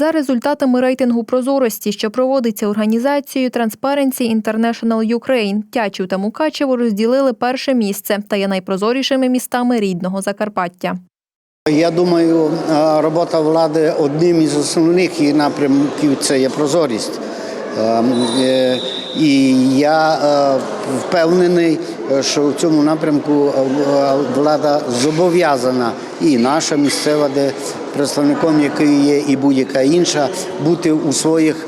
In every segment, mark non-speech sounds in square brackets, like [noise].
За результатами рейтингу прозорості, що проводиться організацією Transparency International Ukraine, Тячів та Мукачево розділили перше місце та є найпрозорішими містами рідного Закарпаття. Я думаю, е, робота влади одним із основних її напрямків це є прозорість. І я е, впевнений, е, що в цьому напрямку е, влада зобов'язана і наша місцева, де представником якої є і будь-яка інша, бути у своїх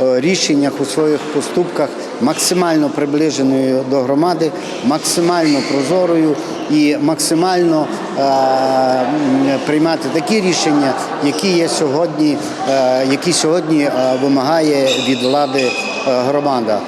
рішеннях, у своїх поступках максимально приближеною до громади, максимально прозорою і максимально е, приймати такі рішення, які є сьогодні, е, які сьогодні е, вимагає від влади громада.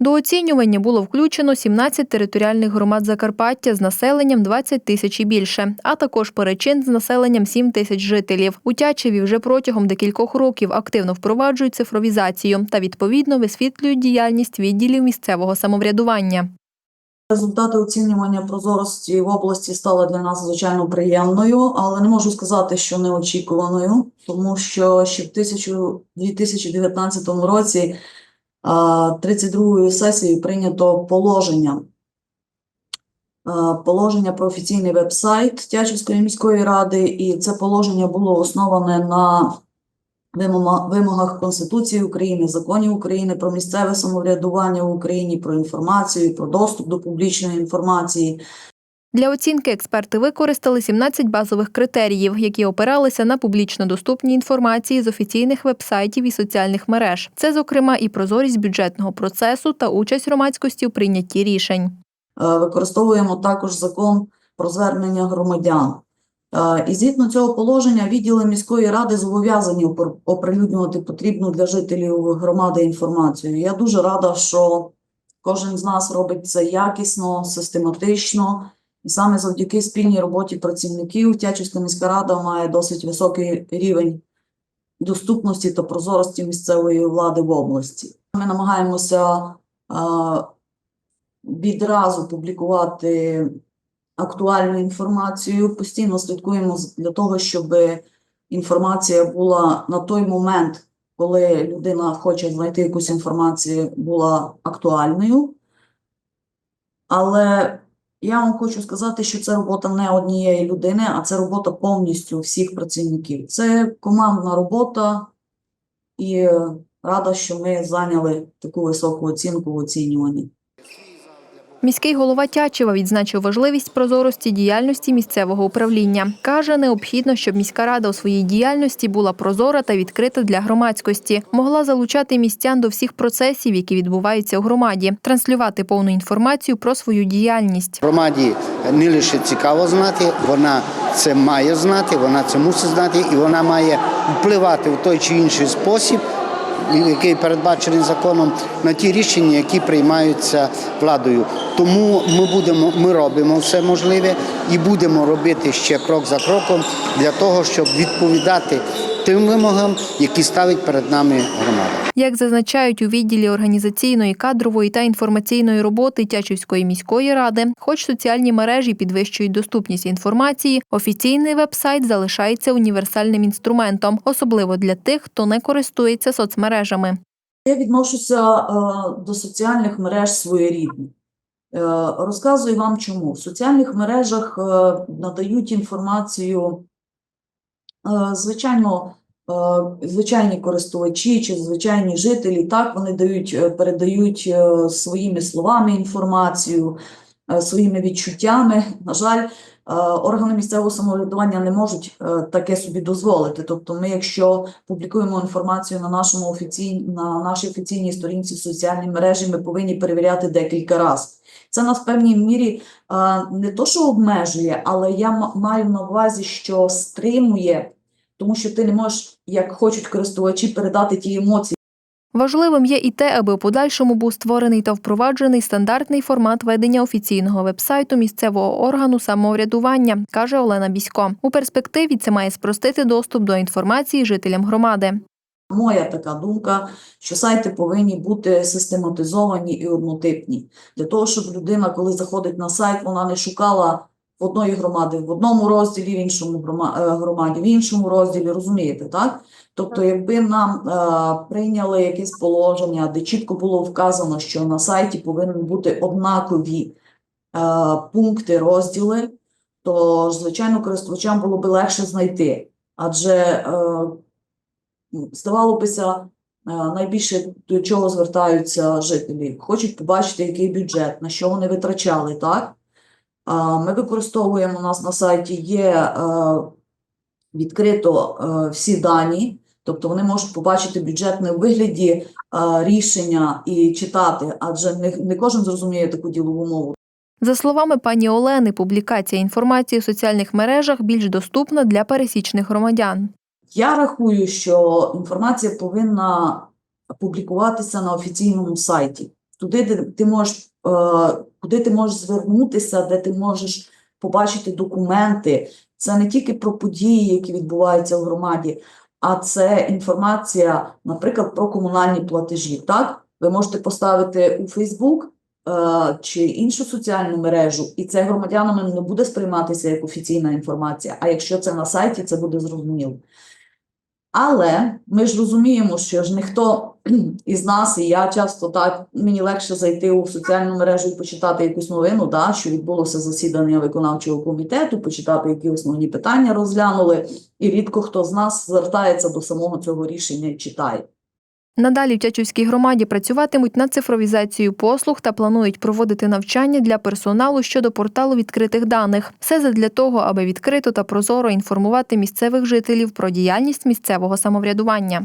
До оцінювання було включено 17 територіальних громад Закарпаття з населенням 20 тисяч і більше, а також перечин з населенням 7 тисяч жителів. У Тячеві вже протягом декількох років активно впроваджують цифровізацію та відповідно висвітлюють діяльність відділів місцевого самоврядування. Результати оцінювання прозорості в області стали для нас звичайно приємною, але не можу сказати, що неочікуваною, тому що ще в 1000 2019 році а, 32-ю сесією прийнято положення. Положення про офіційний веб-сайт Тячівської міської ради, і це положення було основане на вимогах Конституції України, законів України про місцеве самоврядування в Україні, про інформацію, про доступ до публічної інформації. Для оцінки експерти використали 17 базових критеріїв, які опиралися на публічно доступні інформації з офіційних вебсайтів і соціальних мереж. Це, зокрема, і прозорість бюджетного процесу та участь громадськості у прийнятті рішень. Е, Використовуємо також закон про звернення громадян. Е, І згідно цього положення відділи міської ради зобов'язані оприлюднювати потрібну для жителів громади інформацію. Я дуже рада, що кожен з нас робить це якісно, систематично. І саме завдяки спільній роботі працівників Тячівська міська рада має досить високий рівень доступності та прозорості місцевої влади в області. Ми намагаємося е, відразу публікувати актуальну інформацію. Постійно слідкуємо для того, щоб інформація була на той момент, коли людина хоче знайти якусь інформацію, була актуальною. Але я вам хочу сказати, що це робота не однієї людини, а це робота повністю всіх працівників. Це командна робота, і е, рада, що ми зайняли таку високу оцінку в оцінюванні. Міський голова Тячева відзначив важливість прозорості діяльності місцевого управління. Каже, необхідно, щоб міська рада у своїй діяльності була прозора та відкрита для громадськості, могла залучати містян до всіх процесів, які відбуваються у громаді, транслювати повну інформацію про свою діяльність. Громаді не лише цікаво знати, вона це має знати, вона це мусить знати, і вона має впливати в той чи інший спосіб, який передбачений законом, на ті рішення, які приймаються владою. Тому ми будемо, ми робимо все можливе і будемо робити ще крок за кроком для того, щоб відповідати тим вимогам, які ставить перед нами громада. Як зазначають у відділі організаційної, кадрової та інформаційної роботи Тячівської міської ради, хоч соціальні мережі підвищують доступність інформації, офіційний веб-сайт залишається універсальним інструментом, особливо для тих, хто не користується соцмережами. Я відношуся е, до соціальних мереж своєрідно. Е, розказую вам чому. В соціальних мережах е, надають інформацію, звичайно, е, звичайні користувачі чи звичайні жителі, так, вони дають, е, передають е, своїми словами інформацію, е, своїми відчуттями. На жаль, е, органи місцевого самоврядування не можуть е, таке собі дозволити. Тобто, ми, якщо публікуємо інформацію на нашому офіцій... на нашій офіційній сторінці в соціальній мережі, ми повинні перевіряти декілька разів. Це нас в певній мірі е, не то, що обмежує, але я маю на увазі, що стримує, тому що ти не можеш, як хочуть користувачі, передати ті емоції. Важливим є і те, аби у подальшому був створений та впроваджений стандартний формат ведення офіційного вебсайту місцевого органу самоврядування, каже Олена Бісько. У перспективі це має спростити доступ до інформації жителям громади. Моя така думка, що сайти повинні бути систематизовані і однотипні. Для того, щоб людина, коли заходить на сайт, вона не шукала в одної громади в одному розділі, в іншому е, громаді, в іншому розділі, розумієте, так? Тобто, якби нам е, прийняли якесь положення, де чітко було вказано, що на сайті повинні бути однакові е, пункти, розділи, то, звичайно, користувачам було би легше знайти. Адже е, здавалося б, найбільше до чого звертаються жителі. Хочуть побачити, який бюджет, на що вони витрачали, так? Ми використовуємо у нас на сайті є е, відкрито е, всі дані, тобто вони можуть побачити бюджет не у вигляді е, рішення і читати, адже не, кожен зрозуміє таку ділову мову. За словами пані Олени, публікація інформації у соціальних мережах більш доступна для пересічних громадян. Я рахую, що інформація повинна публікуватися на офіційному сайті. Туди, де ти можеш, куди ти можеш звернутися, де ти можеш побачити документи. Це не тільки про події, які відбуваються в громаді, а це інформація, наприклад, про комунальні платежі. Так, ви можете поставити у Фейсбук чи іншу соціальну мережу, і це громадянами не буде сприйматися як офіційна інформація. А якщо це на сайті, це буде зрозуміло. Але ми ж розуміємо, що ж ніхто [clears throat] із нас, і я часто так, мені легше зайти у соціальну мережу і почитати якусь новину, да, що відбулося засідання виконавчого комітету, почитати, які основні питання розглянули, і рідко хто з нас звертається до самого цього рішення і читає. Надалі в Тячівській громаді працюватимуть над цифровізацією послуг та планують проводити навчання для персоналу щодо порталу відкритих даних. Все задля того, аби відкрито та прозоро інформувати місцевих жителів про діяльність місцевого самоврядування.